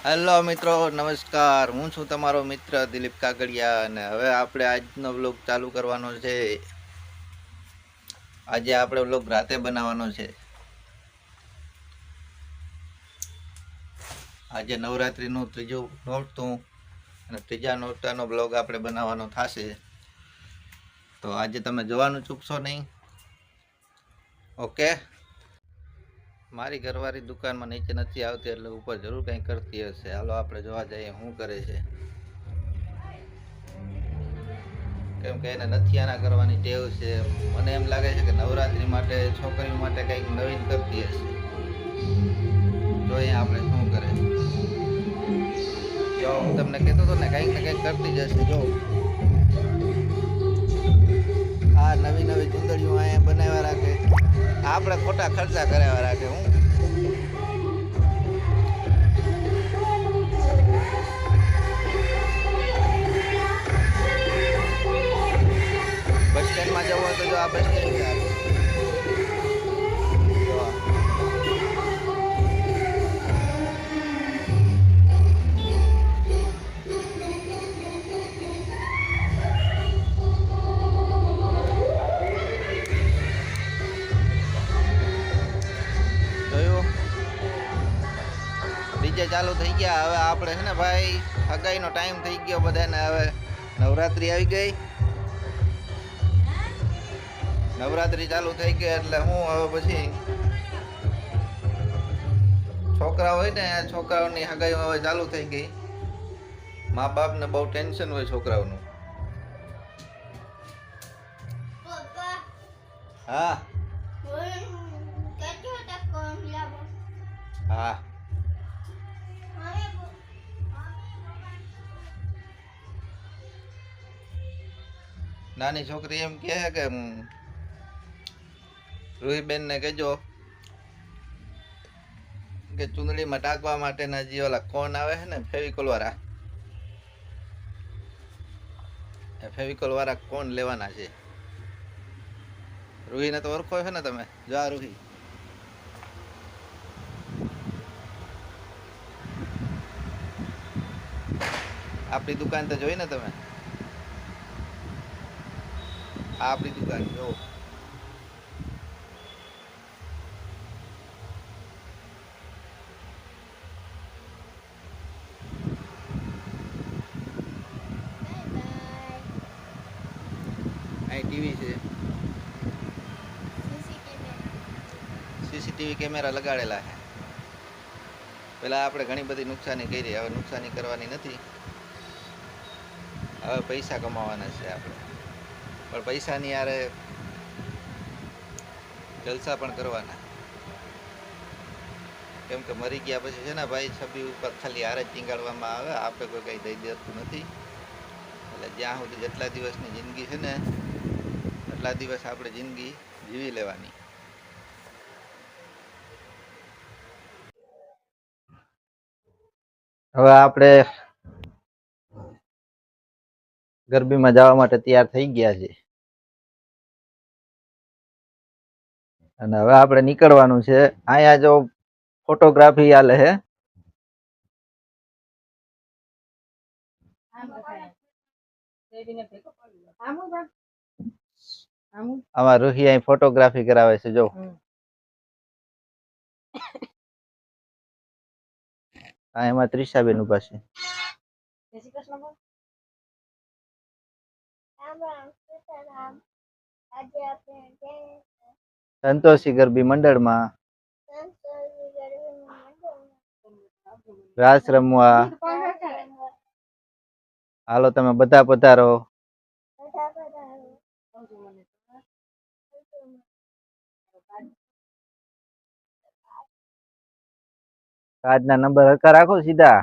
Hello મિત્રો, નમસ્કાર. હું છું તમારો મિત્ર દિલીપ કાકડિયા અને હવે આપણે આજનો વ્લોગ ચાલુ કરવાનો છે. આજે આપણે વ્લોગ રાતે બનાવવાનો છે. આજે નવરાત્રિનું ત્રીજું નોરતું અને ત્રીજા નોરતાનો બ્લોગ આપણે બનાવવાનો થશે. તો આજે તમે જોવાનું ચૂકશો નહીં? ઓકે મારી ઘરવાળી દુકાનમાં નીચે નથી આવતી એટલે ઉપર જરૂર કંઈ કરતી હશે. હાલો, આપણે જોવા જઈએ શું કરે છે. કેમ કે એને નથિયાના કરવાની ટેવ છે. મને એમ લાગે છે કે નવરાત્રી માટે, છોકરીઓ માટે કંઈક નવીન કરતી હશે. જોઈએ આપણે શું કરે. જો હું તમને કહેતો હતો ને, કંઈક ને કંઈક કરતી જ હશે. જો નવી નવી ચુંદડીઓ અહીંયા બનાવ્યા રાખે. આપણે ખોટા ખર્ચા કરાવ્યા રાખે, હું. બસ સ્ટેન્ડમાં જવું હોય તો જો આ બસ સ્ટેન્ડ ડીજે ચાલુ થઈ ગયા. હવે આપણે છે ને ભાઈ હગાઈનો ટાઈમ થઈ ગયો બધાને. હવે નવરાત્રિ આવી ગઈ. નવરાત્રિ ચાલુ થઈ ગઈ એટલે હું હવે પછી છોકરા હોય ને છોકરાઓની હગાઈ હવે ચાલુ થઈ ગઈ. મા બાપને બહુ ટેન્શન હોય છોકરાઓનું. હા. હા. નાની છોકરી એમ કહે કે રૂહીબેનને કહેજો કે ચૂંદડીમાં ટાંકવા માટેના જે ઓલા કોન આવે છે ને, ફેવિકોલ વાળા. એ ફેવિકોલ વાળા કોન લેવાના છે? રૂહીને તો ઓળખો છો ને તમે? જો આ રૂહી. આપણી દુકાન તો જોઈ ને તમે? આ આપણી દુકાન જો અહીં ટીવી છે. સીસીટીવી કેમેરા લગાડેલા છે. પેલા આપણે ઘણી બધી નુકસાની કરી, હવે નુકસાની કરવાની નથી. હવે પૈસા કમાવાના છે આપણે. પણ પૈસાની યારે જલસા પણ કરવાના. કેમ કે મરી ગયા પછી છે ને ભાઈ છબી ઉપર ખાલી હારે જ ટીંગાડવામાં આવે આપણે કોઈ કંઈ દઈ દેતું નથી. એટલે જ્યાં સુધી જેટલા દિવસની જિંદગી છે ને, એટલા દિવસ આપણે જિંદગી જીવી લેવાની. હવે આપણે ગરબીમાં જવા માટે તૈયાર થઈ ગયા છે અને હવે આપણે નીકળવાનું છે. અહીંયા જો ફોટોગ્રાફી આલે છે આમાં રૂહી અહીં ફોટોગ્રાફી કરાવે છે જો. આ એમાં ત્રિષાબેન ઊભા છે. સંતોષી ગરબી મંડળમાં રાસ રમવા હાલો તમે બધા પધારો આજના નંબર હરકા રાખો સીધા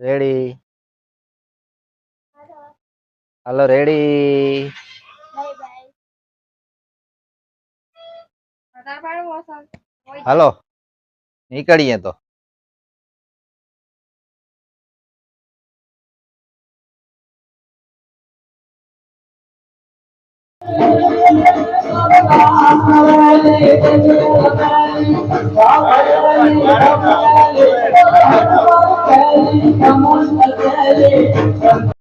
રેડી હાલો રેડી હાલો નીકળીએ તો